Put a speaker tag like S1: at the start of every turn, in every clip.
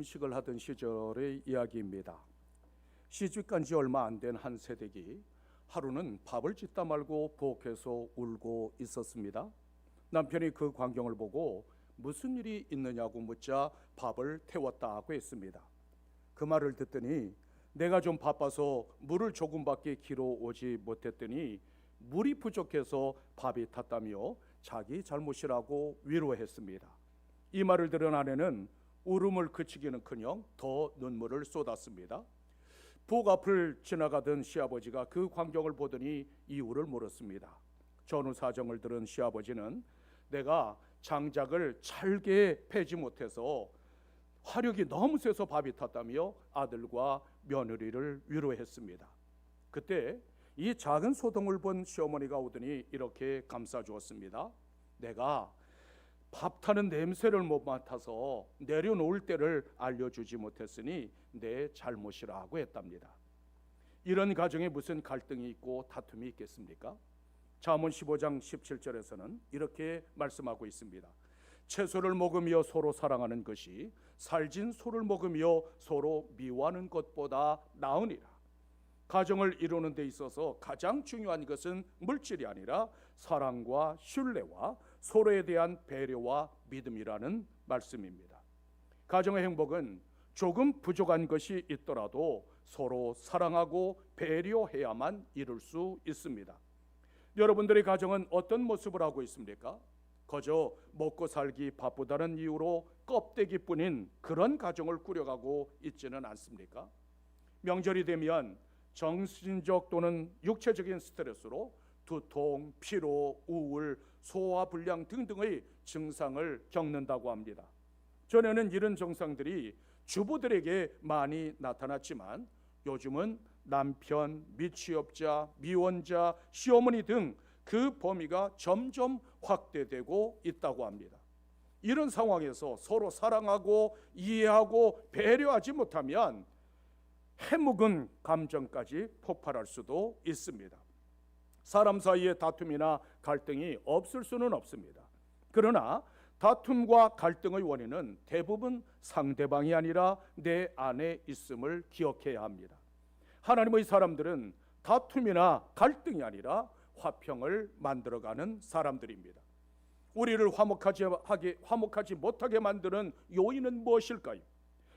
S1: 음식을 하던 시절의 이야기입니다. 시집간 지 얼마 안 된 한 세댁이 하루는 밥을 짓다 말고 부엌에서 울고 있었습니다. 남편이 그 광경을 보고 무슨 일이 있느냐고 묻자 밥을 태웠다고 했습니다. 그 말을 듣더니 내가 좀 바빠서 물을 조금밖에 길어 오지 못했더니 물이 부족해서 밥이 탔다며 자기 잘못이라고 위로했습니다. 이 말을 들은 아내는 울음을 그치기는커녕 더 눈물을 쏟았습니다. 부엌 앞을 지나가던 시아버지가 그 광경을 보더니 이유를 물었습니다. 전후 사정을 들은 시아버지는 내가 장작을 잘게 패지 못해서 화력이 너무 세서 밥이 탔다며 아들과 며느리를 위로했습니다. 그때 이 작은 소동을 본 시어머니가 오더니 이렇게 감싸 주었습니다. 내가 밥 타는 냄새를 못 맡아서 내려놓을 때를 알려주지 못했으니 내 잘못이라고 했답니다. 이런 가정에 무슨 갈등이 있고 다툼이 있겠습니까? 잠언 15장 17절에서는 이렇게 말씀하고 있습니다. 채소를 먹으며 서로 사랑하는 것이 살진 소를 먹으며 서로 미워하는 것보다 나으니라. 가정을 이루는 데 있어서 가장 중요한 것은 물질이 아니라 사랑과 신뢰와 서로에 대한 배려와 믿음이라는 말씀입니다. 가정의 행복은 조금 부족한 것이 있더라도 서로 사랑하고 배려해야만 이룰 수 있습니다. 여러분들의 가정은 어떤 모습을 하고 있습니까? 거저 먹고 살기 바쁘다는 이유로 껍데기뿐인 그런 가정을 꾸려가고 있지는 않습니까? 명절이 되면 정신적 또는 육체적인 스트레스로 두통, 피로, 우울, 소화 불량 등등의 증상을 겪는다고 합니다. 전에는 이런 증상들이 주부들에게 많이 나타났지만 요즘은 남편, 미취업자, 미혼자, 시어머니 등 그 범위가 점점 확대되고 있다고 합니다. 이런 상황에서 서로 사랑하고 이해하고 배려하지 못하면 해묵은 감정까지 폭발할 수도 있습니다. 사람 사이의 다툼이나 갈등이 없을 수는 없습니다. 그러나 다툼과 갈등의 원인은 대부분 상대방이 아니라 내 안에 있음을 기억해야 합니다. 하나님의 사람들은 다툼이나 갈등이 아니라 화평을 만들어가는 사람들입니다. 우리를 화목하지 하게 화목하지 못하게 만드는 요인은 무엇일까요?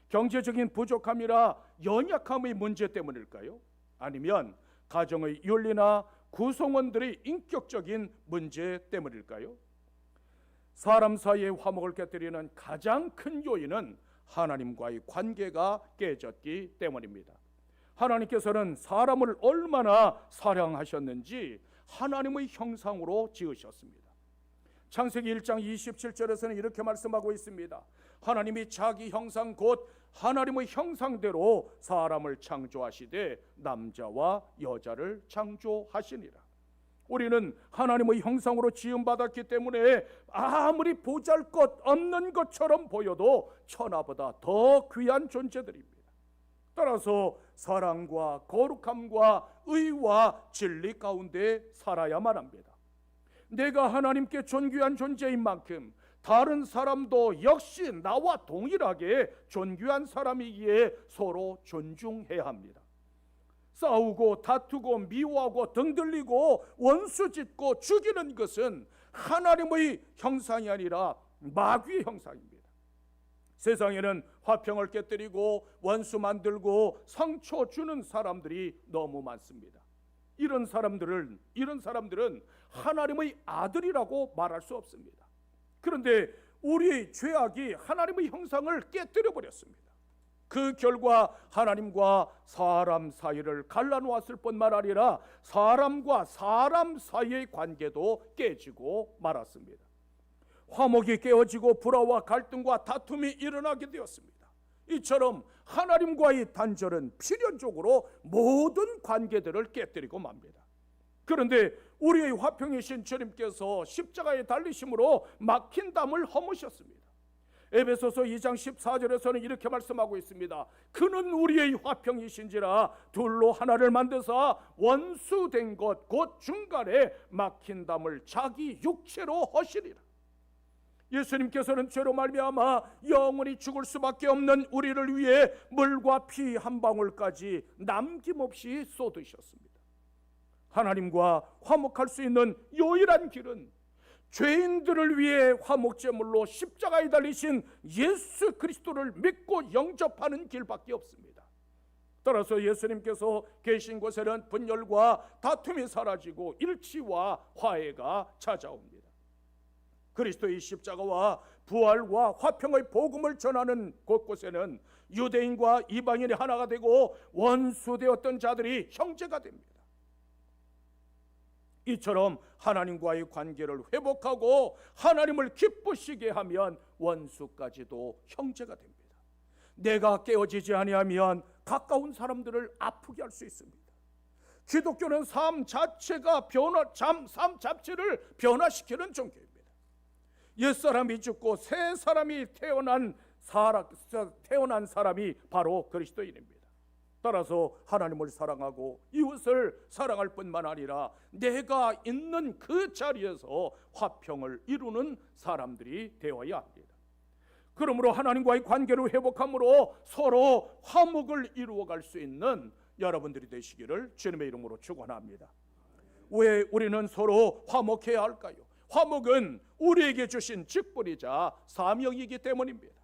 S1: 경제적인 부족함이라 연약함의 문제 때문일까요? 아니면 가정의 윤리나 구성원들의 인격적인 문제 때문일까요? 사람 사이의 화목을 깨뜨리는 가장 큰 요인은 하나님과의 관계가 깨졌기 때문입니다. 하나님께서는 사람을 얼마나 사랑하셨는지 하나님의 형상으로 지으셨습니다. 창세기 1장 27절에서는 이렇게 말씀하고 있습니다. 하나님이 자기 형상 곧 하나님의 형상대로 사람을 창조하시되 남자와 여자를 창조하시니라. 우리는 하나님의 형상으로 지음 받았기 때문에 아무리 보잘것 없는 것처럼 보여도 천하보다 더 귀한 존재들입니다. 따라서 사랑과 거룩함과 의와 진리 가운데 살아야만 합니다. 내가 하나님께 존귀한 존재인 만큼 다른 사람도 역시 나와 동일하게 존귀한 사람이기에 서로 존중해야 합니다. 싸우고 다투고 미워하고 등들리고 원수 짓고 죽이는 것은 하나님의 형상이 아니라 마귀의 형상입니다. 세상에는 화평을 깨뜨리고 원수 만들고 상처 주는 사람들이 너무 많습니다. 이런 사람들은 이런 사람들은 하나님의 아들이라고 말할 수 없습니다. 그런데 우리의 죄악이 하나님의 형상을 깨뜨려 버렸습니다. 그 결과 하나님과 사람 사이를 갈라놓았을 뿐만 아니라 사람과 사람 사이의 관계도 깨지고 말았습니다. 화목이 깨어지고 불화와 갈등과 다툼이 일어나게 되었습니다. 이처럼 하나님과의 단절은 필연적으로 모든 관계들을 깨뜨리고 맙니다. 그런데 우리의 화평이신 주님께서 십자가에 달리심으로 막힌 담을 허무셨습니다. 에베소서 2장 14절에서는 이렇게 말씀하고 있습니다. 그는 우리의 화평이신지라 둘로 하나를 만드사 원수된 것 곧 중간에 막힌 담을 자기 육체로 허시리라. 예수님께서는 죄로 말미암아 영원히 죽을 수밖에 없는 우리를 위해 물과 피 한 방울까지 남김없이 쏟으셨습니다. 하나님과 화목할 수 있는 유일한 길은 죄인들을 위해 화목제물로 십자가에 달리신 예수 그리스도를 믿고 영접하는 길밖에 없습니다. 따라서 예수님께서 계신 곳에는 분열과 다툼이 사라지고 일치와 화해가 찾아옵니다. 그리스도의 십자가와 부활과 화평의 복음을 전하는 곳곳에는 유대인과 이방인이 하나가 되고 원수되었던 자들이 형제가 됩니다. 이처럼 하나님과의 관계를 회복하고 하나님을 기쁘시게 하면 원수까지도 형제가 됩니다. 내가 깨어지지 아니하면 가까운 사람들을 아프게 할 수 있습니다. 기독교는 삶 자체가 변화, 잠, 삶 자체를 변화시키는 종교입니다. 옛 사람이 죽고 새 사람이 태어난 사람, 태어난 사람이 바로 그리스도인입니다. 따라서 하나님을 사랑하고 이웃을 사랑할 뿐만 아니라 내가 있는 그 자리에서 화평을 이루는 사람들이 되어야 합니다. 그러므로 하나님과의 관계를 회복함으로 서로 화목을 이루어갈 수 있는 여러분들이 되시기를 주님의 이름으로 축원합니다. 왜 우리는 서로 화목해야 할까요? 화목은 우리에게 주신 직분이자 사명이기 때문입니다.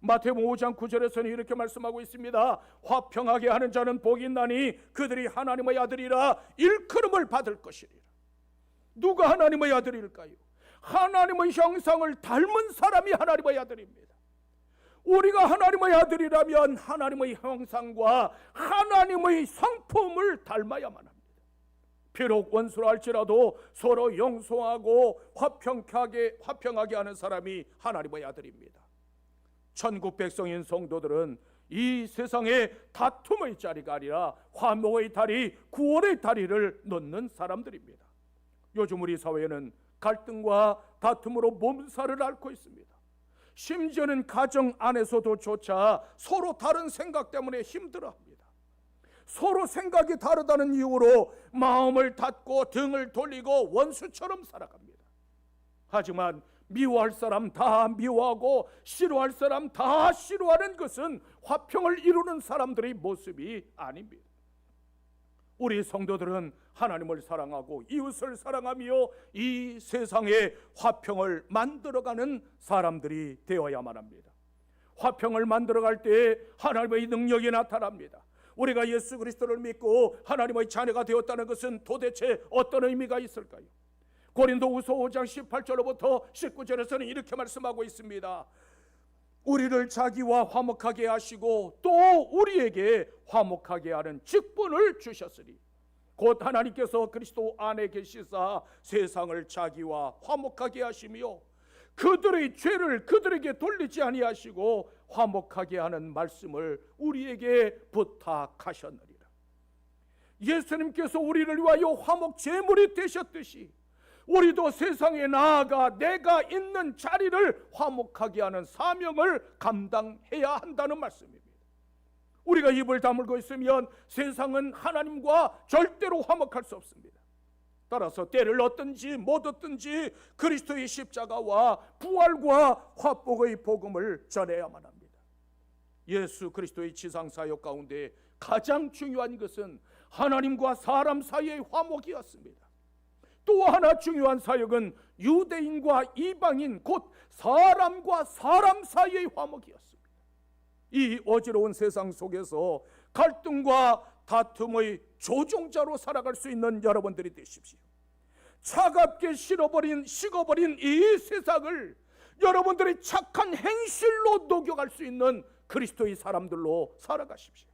S1: 마태복음 5장 9절에서는 이렇게 말씀하고 있습니다. 화평하게 하는 자는 복이 있나니 그들이 하나님의 아들이라 일컬음을 받을 것이리라. 누가 하나님의 아들일까요? 하나님의 형상을 닮은 사람이 하나님의 아들입니다. 우리가 하나님의 아들이라면 하나님의 형상과 하나님의 성품을 닮아야만 합니다. 비록 원수라 할지라도 서로 용서하고 화평하게 화평하게 하는 사람이 하나님의 아들입니다. 천국 백성인 성도들은 이 세상에 다툼의 자리가 아니라 화목의 다리, 구원의 다리를 놓는 사람들입니다. 요즘 우리 사회는 갈등과 다툼으로 몸살을 앓고 있습니다. 심지어는 가정 안에서도조차 서로 다른 생각 때문에 힘들어합니다. 서로 생각이 다르다는 이유로 마음을 닫고 등을 돌리고 원수처럼 살아갑니다. 하지만 미워할 사람 다 미워하고 싫어할 사람 다 싫어하는 것은 화평을 이루는 사람들의 모습이 아닙니다. 우리 성도들은 하나님을 사랑하고 이웃을 사랑하며 이 세상에 화평을 만들어가는 사람들이 되어야만 합니다. 화평을 만들어갈 때 하나님의 능력이 나타납니다. 우리가 예수 그리스도를 믿고 하나님의 자녀가 되었다는 것은 도대체 어떤 의미가 있을까요? 고린도후서 5장 18절로부터 19절에서는 이렇게 말씀하고 있습니다. 우리를 자기와 화목하게 하시고 또 우리에게 화목하게 하는 직분을 주셨으니 곧 하나님께서 그리스도 안에 계시사 세상을 자기와 화목하게 하시며 그들의 죄를 그들에게 돌리지 아니하시고 화목하게 하는 말씀을 우리에게 부탁하셨느니라. 예수님께서 우리를 위하여 화목 제물이 되셨듯이 우리도 세상에 나아가 내가 있는 자리를 화목하게 하는 사명을 감당해야 한다는 말씀입니다. 우리가 입을 다물고 있으면 세상은 하나님과 절대로 화목할 수 없습니다. 따라서 때를 얻든지 못 얻든지 그리스도의 십자가와 부활과 화복의 복음을 전해야만 합니다. 예수 그리스도의 지상 사역 가운데 가장 중요한 것은 하나님과 사람 사이의 화목이었습니다. 또 하나 중요한 사역은 유대인과 이방인 곧 사람과 사람 사이의 화목이었습니다. 이 어지러운 세상 속에서 갈등과 다툼의 조종자로 살아갈 수 있는 여러분들이 되십시오. 차갑게 식어버린 식어버린 이 세상을 여러분들의 착한 행실로 녹여갈 수 있는 그리스도의 사람들로 살아가십시오.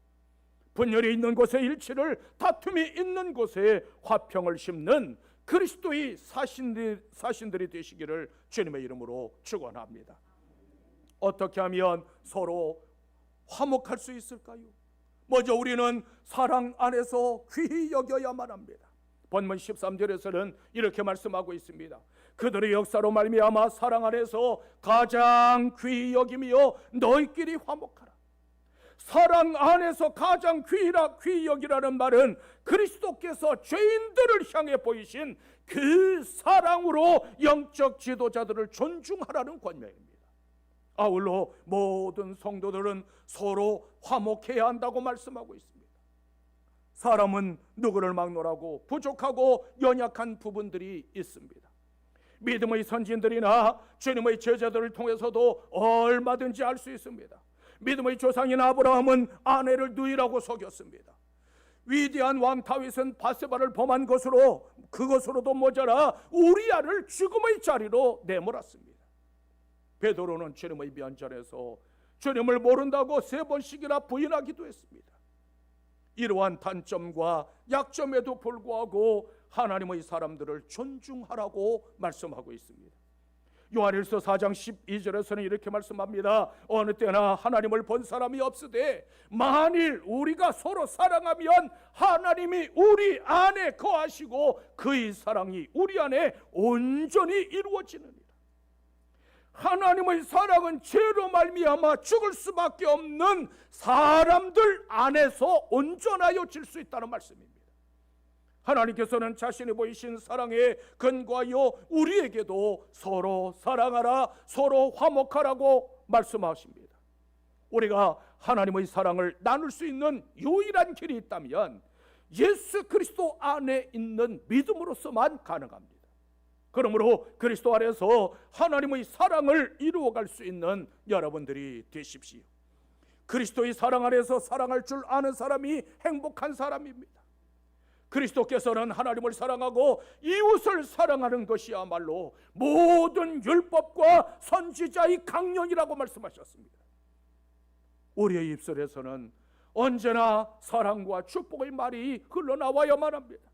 S1: 분열이 있는 곳에 일치를 다툼이 있는 곳에 화평을 심는 그리스도의 사신들, 사신들이 되시기를 주님의 이름으로 축원합니다. 어떻게 하면 서로 화목할 수 있을까요? 먼저 우리는 사랑 안에서 귀히 여겨야만 합니다. 본문 13절에서는 이렇게 말씀하고 있습니다. 그들의 역사로 말미암아 사랑 안에서 가장 귀히 여기며 너희끼리 화목하라. 사랑 안에서 가장 귀라 귀역이라는 말은 그리스도께서 죄인들을 향해 보이신 그 사랑으로 영적 지도자들을 존중하라는 권면입니다. 아울러 모든 성도들은 서로 화목해야 한다고 말씀하고 있습니다. 사람은 누구를 막론하고 부족하고 연약한 부분들이 있습니다. 믿음의 선진들이나 주님의 제자들을 통해서도 얼마든지 알 수 있습니다. 믿음의 조상인 아브라함은 아내를 누이라고 속였습니다. 위대한 왕 다윗은 바세바를 범한 것으로 그것으로도 모자라 우리아를 죽음의 자리로 내몰았습니다. 베드로는 주님의 면전에서 주님을 모른다고 세 번씩이나 부인하기도 했습니다. 이러한 단점과 약점에도 불구하고 하나님의 사람들을 존중하라고 말씀하고 있습니다. 요한일서 4장 12절에서는 이렇게 말씀합니다. 어느 때나 하나님을 본 사람이 없으되 만일 우리가 서로 사랑하면 하나님이 우리 안에 거하시고 그의 사랑이 우리 안에 온전히 이루어지느니라. 하나님의 사랑은 죄로 말미암아 죽을 수밖에 없는 사람들 안에서 온전하여 질 수 있다는 말씀입니다. 하나님께서는 자신이 보이신 사랑의 근거하여 우리에게도 서로 사랑하라, 서로 화목하라고 말씀하십니다. 우리가 하나님의 사랑을 나눌 수 있는 유일한 길이 있다면 예수 그리스도 안에 있는 믿음으로서만 가능합니다. 그러므로 그리스도 안에서 하나님의 사랑을 이루어갈 수 있는 여러분들이 되십시오. 그리스도의 사랑 안에서 사랑할 줄 아는 사람이 행복한 사람입니다. 그리스도께서는 하나님을 사랑하고 이웃을 사랑하는 것이야말로 모든 율법과 선지자의 강령이라고 말씀하셨습니다. 우리의 입술에서는 언제나 사랑과 축복의 말이 흘러나와야만 합니다.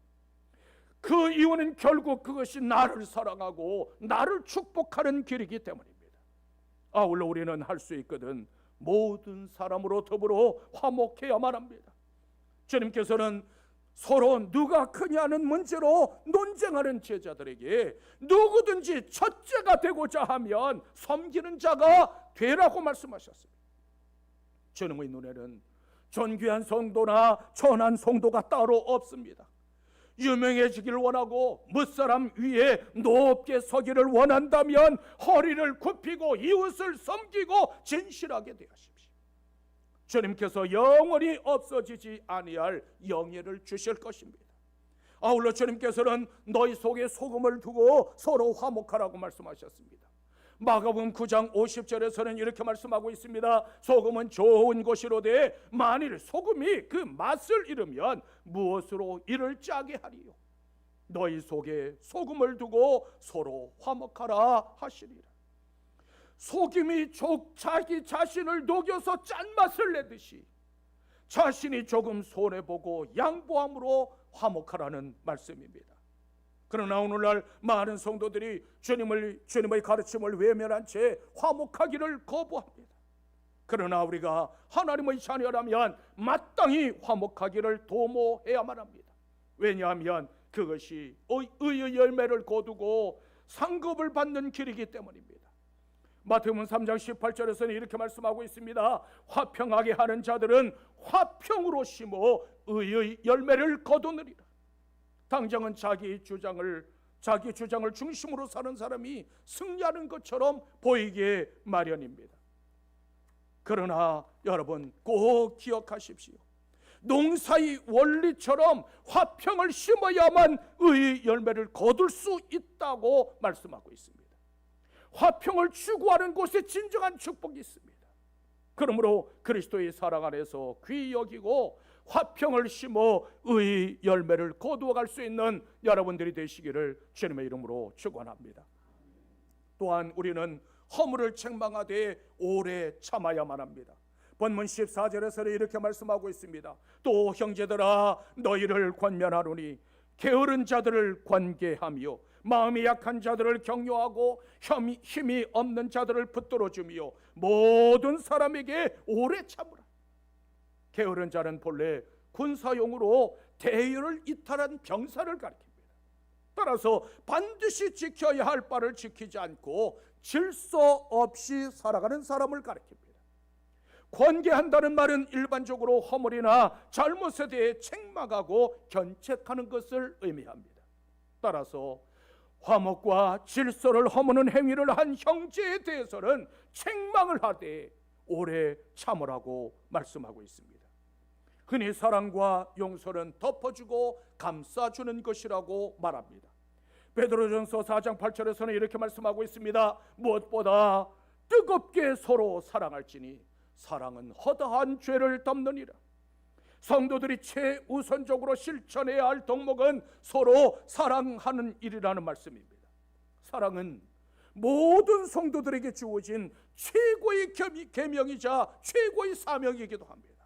S1: 그 이유는 결국 그것이 나를 사랑하고 나를 축복하는 길이기 때문입니다. 아울러 우리는 할 수 있거든 모든 사람으로 더불어 화목해야만 합니다. 주님께서는 서로 누가 크냐는 문제로 논쟁하는 제자들에게 누구든지 첫째가 되고자 하면 섬기는 자가 되라고 말씀하셨습니다. 주님의 눈에는 존귀한 성도나 천한 성도가 따로 없습니다. 유명해지기를 원하고 무사람 위에 높게 서기를 원한다면 허리를 굽히고 이웃을 섬기고 진실하게 되하십시오. 주님께서 영원히 없어지지 아니할 영예를 주실 것입니다. 아울러 주님께서는 너희 속에 소금을 두고 서로 화목하라고 말씀하셨습니다. 마가복음 9장 50절에서는 이렇게 말씀하고 있습니다. 소금은 좋은 것이로되 만일 소금이 그 맛을 잃으면 무엇으로 이를 짜게 하리요? 너희 속에 소금을 두고 서로 화목하라 하시리라. 소금이 족 자기 자신을 녹여서 짠맛을 내듯이 자신이 조금 손해보고 양보함으로 화목하라는 말씀입니다. 그러나 오늘날 많은 성도들이 주님을 주님의 가르침을 외면한 채 화목하기를 거부합니다. 그러나 우리가 하나님의 자녀라면 마땅히 화목하기를 도모해야만 합니다. 왜냐하면 그것이 의의 열매를 거두고 상급을 받는 길이기 때문입니다. 마태복음 3장 18절에서는 이렇게 말씀하고 있습니다. 화평하게 하는 자들은 화평으로 심어 의의 열매를 거두느리라. 당장은 자기 주장을 자기 주장을 중심으로 사는 사람이 승리하는 것처럼 보이게 마련입니다. 그러나 여러분 꼭 기억하십시오. 농사의 원리처럼 화평을 심어야만 의 열매를 거둘 수 있다고 말씀하고 있습니다. 화평을 추구하는 곳에 진정한 축복이 있습니다. 그러므로 그리스도의 사랑 안에서 귀히 여기고 화평을 심어 의 열매를 거두어 갈 수 있는 여러분들이 되시기를 주님의 이름으로 축원합니다. 또한 우리는 허물을 책망하되 오래 참아야만 합니다. 본문 14절에서는 이렇게 말씀하고 있습니다. 또 형제들아 너희를 권면하노니 게으른 자들을 관계하며 마음이 약한 자들을 격려하고 힘이, 없는 자들을 붙들어 주며 모든 사람에게 오래 참으라. 게으른 자는 본래 군사용으로 대의를 이탈한 병사를 가리킵니다. 따라서 반드시 지켜야 할 바를 지키지 않고 질서 없이 살아가는 사람을 가리킵니다. 관계한다는 말은 일반적으로 허물이나 잘못에 대해 책망하고 견책하는 것을 의미합니다. 따라서 화목과 질서를 허무는 행위를 한 형제에 대해서는 책망을 하되 오래 참으라고 말씀하고 있습니다. 흔히 사랑과 용서는 덮어주고 감싸주는 것이라고 말합니다. 베드로전서 4장 8절에서는 이렇게 말씀하고 있습니다. 무엇보다 뜨겁게 서로 사랑할지니 사랑은 허다한 죄를 덮느니라. 성도들이 최우선적으로 실천해야 할 덕목은 서로 사랑하는 일이라는 말씀입니다. 사랑은 모든 성도들에게 주어진 최고의 겸- 계명이자 최고의 사명이기도 합니다.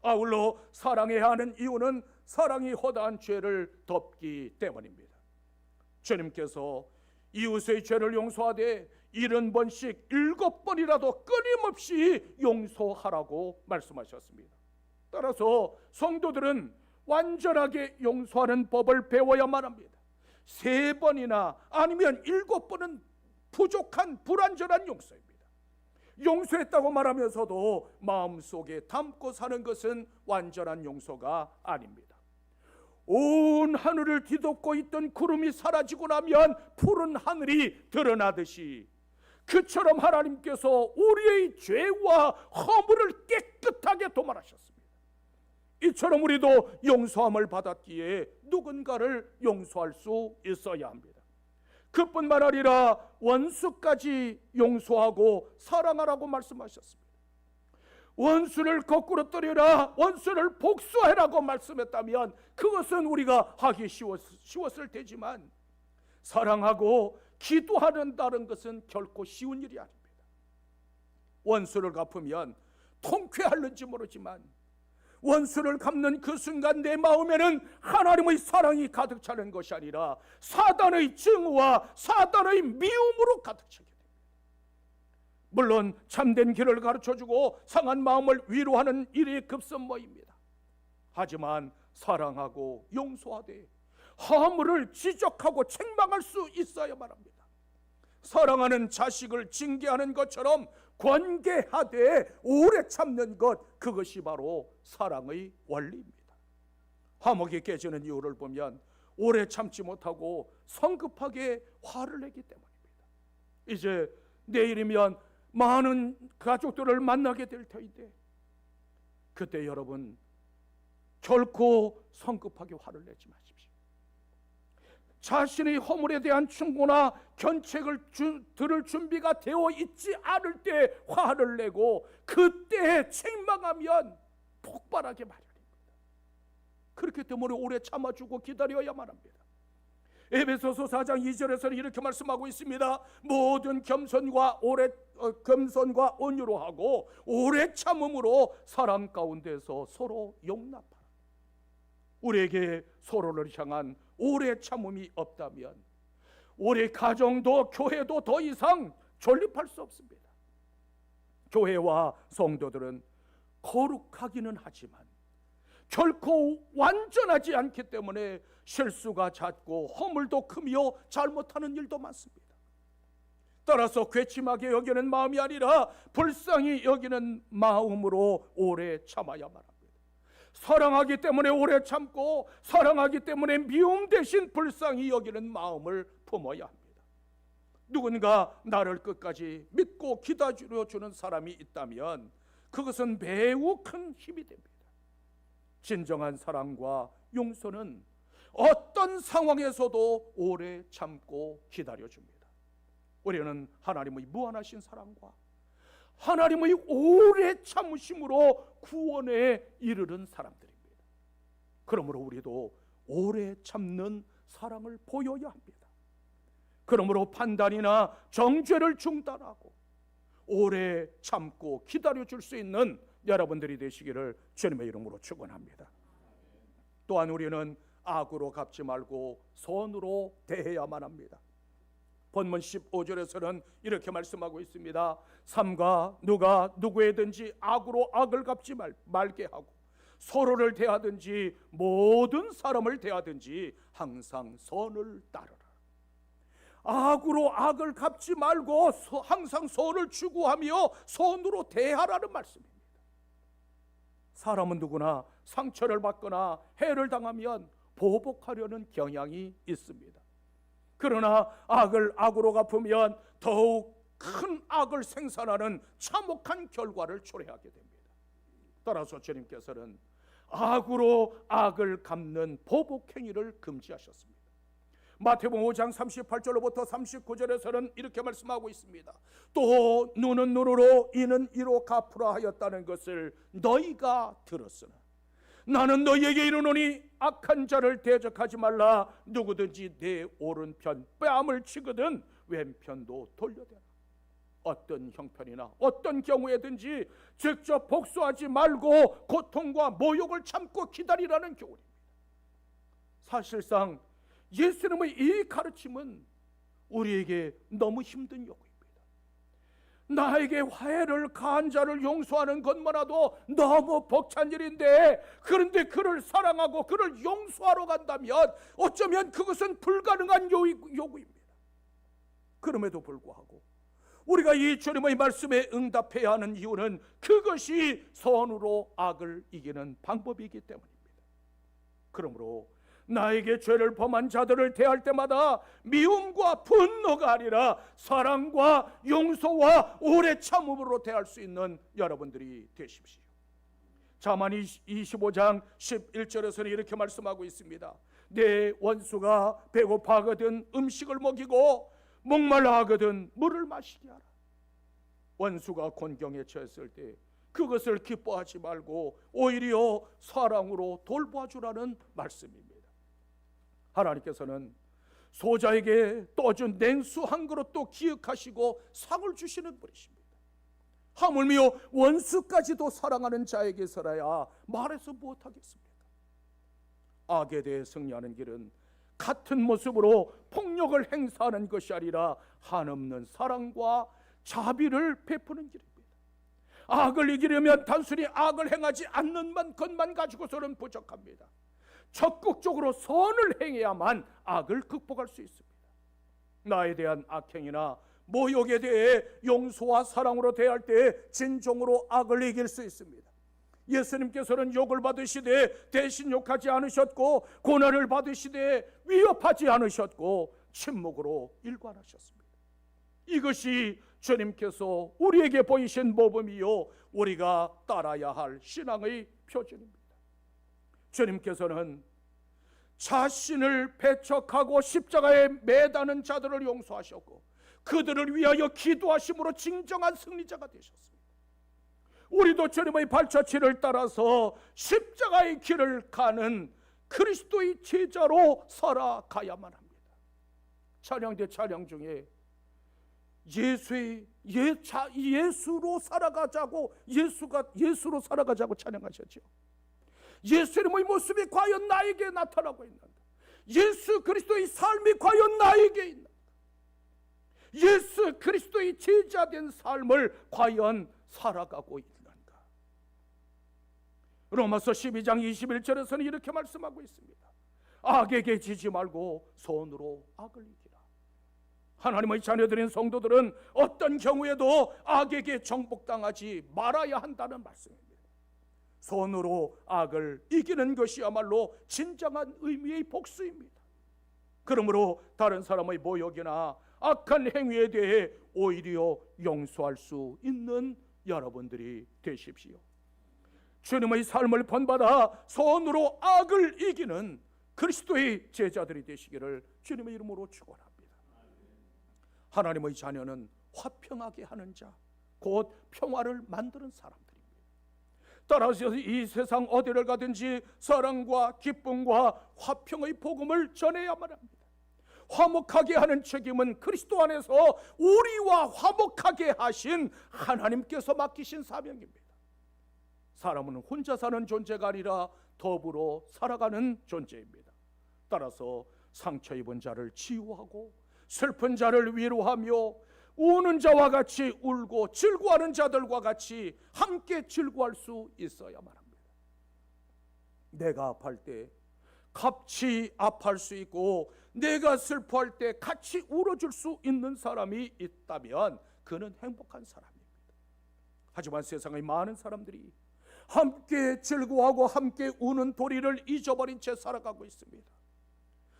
S1: 아울러 사랑해야 하는 이유는 사랑이 허다한 죄를 덮기 때문입니다. 주님께서 이웃의 죄를 용서하되 일흔 번씩 일곱 번이라도 끊임없이 용서하라고 말씀하셨습니다. 따라서 성도들은 완전하게 용서하는 법을 배워야만 합니다. 세 번이나 아니면 일곱 번은 부족한 불완전한 용서입니다. 용서했다고 말하면서도 마음속에 담고 사는 것은 완전한 용서가 아닙니다. 온 하늘을 뒤덮고 있던 구름이 사라지고 나면 푸른 하늘이 드러나듯이 그처럼 하나님께서 우리의 죄와 허물을 깨끗하게 도말하셨습니다. 이처럼 우리도 용서함을 받았기에 누군가를 용서할 수 있어야 합니다. 그뿐만 아니라 원수까지 용서하고 사랑하라고 말씀하셨습니다. 원수를 거꾸로 때려라 원수를 복수해라고 말씀했다면 그것은 우리가 하기 쉬웠, 쉬웠을 테지만 사랑하고 기도하는다는 것은 결코 쉬운 일이 아닙니다. 원수를 갚으면 통쾌할는지 모르지만 원수를 갚는 그 순간 내 마음에는 하나님의 사랑이 가득 차는 것이 아니라 사단의 증오와 사단의 미움으로 가득 차게 됩니다. 물론 참된 길을 가르쳐 주고 상한 마음을 위로하는 일이 급선무입니다. 하지만 사랑하고 용서하되 허물을 지적하고 책망할 수 있어야만 합니다. 사랑하는 자식을 징계하는 것처럼 권계하되 오래 참는 것 그것이 바로 사랑의 원리입니다. 화목이 깨지는 이유를 보면 오래 참지 못하고 성급하게 화를 내기 때문입니다. 이제 내일이면 많은 가족들을 만나게 될 터인데 그때 여러분 결코 성급하게 화를 내지 마십시오. 자신의 허물에 대한 충고나 견책을 주, 들을 준비가 되어 있지 않을 때 화를 내고 그때 책망하면 폭발하게 마련입니다. 그렇기 때문에 오래 참아주고 기다려야만 합니다. 에베소서 4장 2절에서는 이렇게 말씀하고 있습니다. 모든 겸손과 오래 어, 겸손과 온유로 하고 오래 참음으로 사람 가운데서 서로 용납하라. 우리에게 서로를 향한 오래 참음이 없다면 우리 가정도 교회도 더 이상 존립할 수 없습니다. 교회와 성도들은 거룩하기는 하지만 결코 완전하지 않기 때문에 실수가 잦고 허물도 크며 잘못하는 일도 많습니다. 따라서 괘씸하게 여기는 마음이 아니라 불쌍히 여기는 마음으로 오래 참아야만 합니다. 사랑하기 때문에 오래 참고 사랑하기 때문에 미움 대신 불쌍히 여기는 마음을 품어야 합니다. 누군가 나를 끝까지 믿고 기다려 주는 사람이 있다면 그것은 매우 큰 힘이 됩니다. 진정한 사랑과 용서는 어떤 상황에서도 오래 참고 기다려 줍니다. 우리는 하나님의 무한하신 사랑과 하나님의 오래 참으심으로 구원에 이르는 사람들입니다. 그러므로 우리도 오래 참는 사랑을 보여야 합니다. 그러므로 판단이나 정죄를 중단하고 오래 참고 기다려 줄 수 있는 여러분들이 되시기를 주님의 이름으로 축원합니다. 또한 우리는 악으로 갚지 말고 선으로 대해야만 합니다. 본문 15절에서는 이렇게 말씀하고 있습니다. 삼가 누가 누구에든지 악으로 악을 갚지 말, 말게 하고 서로를 대하든지 모든 사람을 대하든지 항상 선을 따르라. 악으로 악을 갚지 말고 서- 항상 선을 추구하며 선으로 대하라는 말씀입니다. 사람은 누구나 상처를 받거나 해를 당하면 보복하려는 경향이 있습니다. 그러나 악을 악으로 갚으면 더욱 큰 악을 생산하는 참혹한 결과를 초래하게 됩니다. 따라서 주님께서는 악으로 악을 갚는 보복 행위를 금지하셨습니다. 마태복음 5장 38절로부터 39절에서는 이렇게 말씀하고 있습니다. 또 눈은 눈으로 이는 이로 갚으라 하였다는 것을 너희가 들었으나 나는 너희에게 이르노니 악한 자를 대적하지 말라 누구든지 내 오른편 뺨을 치거든 왼편도 돌려대라 어떤 형편이나 어떤 경우에든지 직접 복수하지 말고 고통과 모욕을 참고 기다리라는 교훈입니다. 사실상 예수님의 이 가르침은 우리에게 너무 힘든 요구입니다. 나에게 화해를 가한 자를 용서하는 것만으로도 너무 벅찬 일인데 그런데 그를 사랑하고 그를 용서하러 간다면 어쩌면 그것은 불가능한 요구입니다. 그럼에도 불구하고 우리가 이 주님의 말씀에 응답해야 하는 이유는 그것이 선으로 악을 이기는 방법이기 때문입니다. 그러므로 나에게 죄를 범한 자들을 대할 때마다 미움과 분노가 아니라 사랑과 용서와 오래 참음으로 대할 수 있는 여러분들이 되십시오. 자만 25장 11절에서는 이렇게 말씀하고 있습니다. 내 원수가 배고파하거든 음식을 먹이고 목말라 하거든 물을 마시게 하라. 원수가 곤경에 처했을 때 그것을 기뻐하지 말고 오히려 사랑으로 돌보아 주라는 말씀입니다. 하나님께서는 소자에게 떠준 냉수 한 그릇도 기억하시고 상을 주시는 분이십니다. 하물며 원수까지도 사랑하는 자에게서라야 말해서 무엇하겠습니까? 악에 대해 승리하는 길은 같은 모습으로 폭력을 행사하는 것이 아니라 한없는 사랑과 자비를 베푸는 길입니다. 악을 이기려면 단순히 악을 행하지 않는 것만 가지고서는 부족합니다. 적극적으로 선을 행해야만 악을 극복할 수 있습니다. 나에 대한 악행이나 모욕에 대해 용서와 사랑으로 대할 때 진정으로 악을 이길 수 있습니다. 예수님께서는 욕을 받으시되 대신 욕하지 않으셨고 고난을 받으시되 위협하지 않으셨고 침묵으로 일관하셨습니다. 이것이 주님께서 우리에게 보이신 모범이요 우리가 따라야 할 신앙의 표준입니다. 주님께서는 자신을 배척하고 십자가에 매다는 자들을 용서하셨고 그들을 위하여 기도하심으로 진정한 승리자가 되셨습니다. 우리도 주님의 발자취를 따라서 십자가의 길을 가는 그리스도의 제자로 살아가야만 합니다. 찬양 대 찬양 중에 예수의 예, 자, 예수로 살아가자고 예수가 예수로 살아가자고 찬양하셨죠. 예수님의 모습이 과연 나에게 나타나고 있는가? 예수 그리스도의 삶이 과연 나에게 있는가? 예수 그리스도의 제자된 삶을 과연 살아가고 있는가? 로마서 12장 21절에서는 이렇게 말씀하고 있습니다. 악에게 지지 말고 손으로 악을 이기라. 하나님의 자녀들인 성도들은 어떤 경우에도 악에게 정복당하지 말아야 한다는 말씀입니다. 손으로 악을 이기는 것이야말로 진정한 의미의 복수입니다. 그러므로 다른 사람의 모욕이나 악한 행위에 대해 오히려 용서할 수 있는 여러분들이 되십시오. 주님의 삶을 본받아 손으로 악을 이기는 그리스도의 제자들이 되시기를 주님의 이름으로 축원합니다. 하나님의 자녀는 화평하게 하는 자, 곧 평화를 만드는 사람들입니다. 따라서 이 세상 어디를 가든지 사랑과 기쁨과 화평의 복음을 전해야만 합니다. 화목하게 하는 책임은 그리스도 안에서 우리와 화목하게 하신 하나님께서 맡기신 사명입니다. 사람은 혼자 사는 존재가 아니라 더불어 살아가는 존재입니다. 따라서 상처 입은 자를 치유하고 슬픈 자를 위로하며 우는 자와 같이 울고 즐거워하는 자들과 같이 함께 즐거워할 수 있어야만 합니다. 내가 아플 때 같이 아파할 수 있고 내가 슬퍼할 때 같이 울어줄 수 있는 사람이 있다면 그는 행복한 사람입니다. 하지만 세상의 많은 사람들이 함께 즐거워하고 함께 우는 도리를 잊어버린 채 살아가고 있습니다.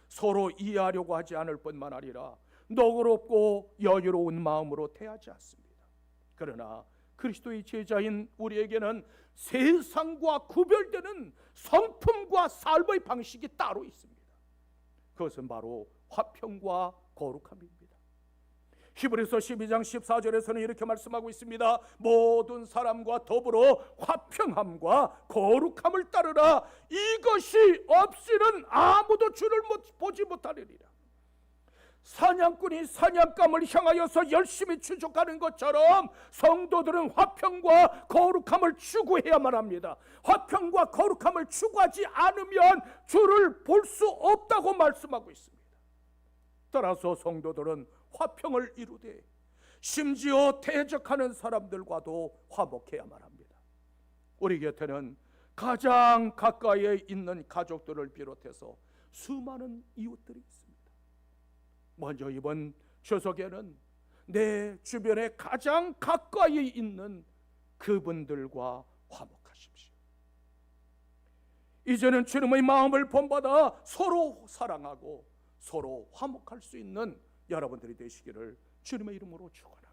S1: 서로 이해하려고 하지 않을 뿐만 아니라 너그럽고 여유로운 마음으로 대하지 않습니다. 그러나 그리스도의 제자인 우리에게는 세상과 구별되는 성품과 삶의 방식이 따로 있습니다. 그것은 바로 화평과 거룩함입니다. 히브리서 12장 14절에서는 이렇게 말씀하고 있습니다. 모든 사람과 더불어 화평함과 거룩함을 따르라. 이것이 없이는 아무도 주를 못- 보지 못하리라. 사냥꾼이 사냥감을 향하여서 열심히 추적하는 것처럼 성도들은 화평과 거룩함을 추구해야만 합니다. 화평과 거룩함을 추구하지 않으면 주를 볼 수 없다고 말씀하고 있습니다. 따라서 성도들은 화평을 이루되 심지어 대적하는 사람들과도 화목해야만 합니다. 우리 곁에는 가장 가까이에 있는 가족들을 비롯해서 수많은 이웃들이 있습니다. 먼저 이번 추석에는 내 주변에 가장 가까이 있는 그분들과 화목하십시오. 이제는 주님의 마음을 본받아 서로 사랑하고 서로 화목할 수 있는 여러분들이 되시기를 주님의 이름으로 축원합니다.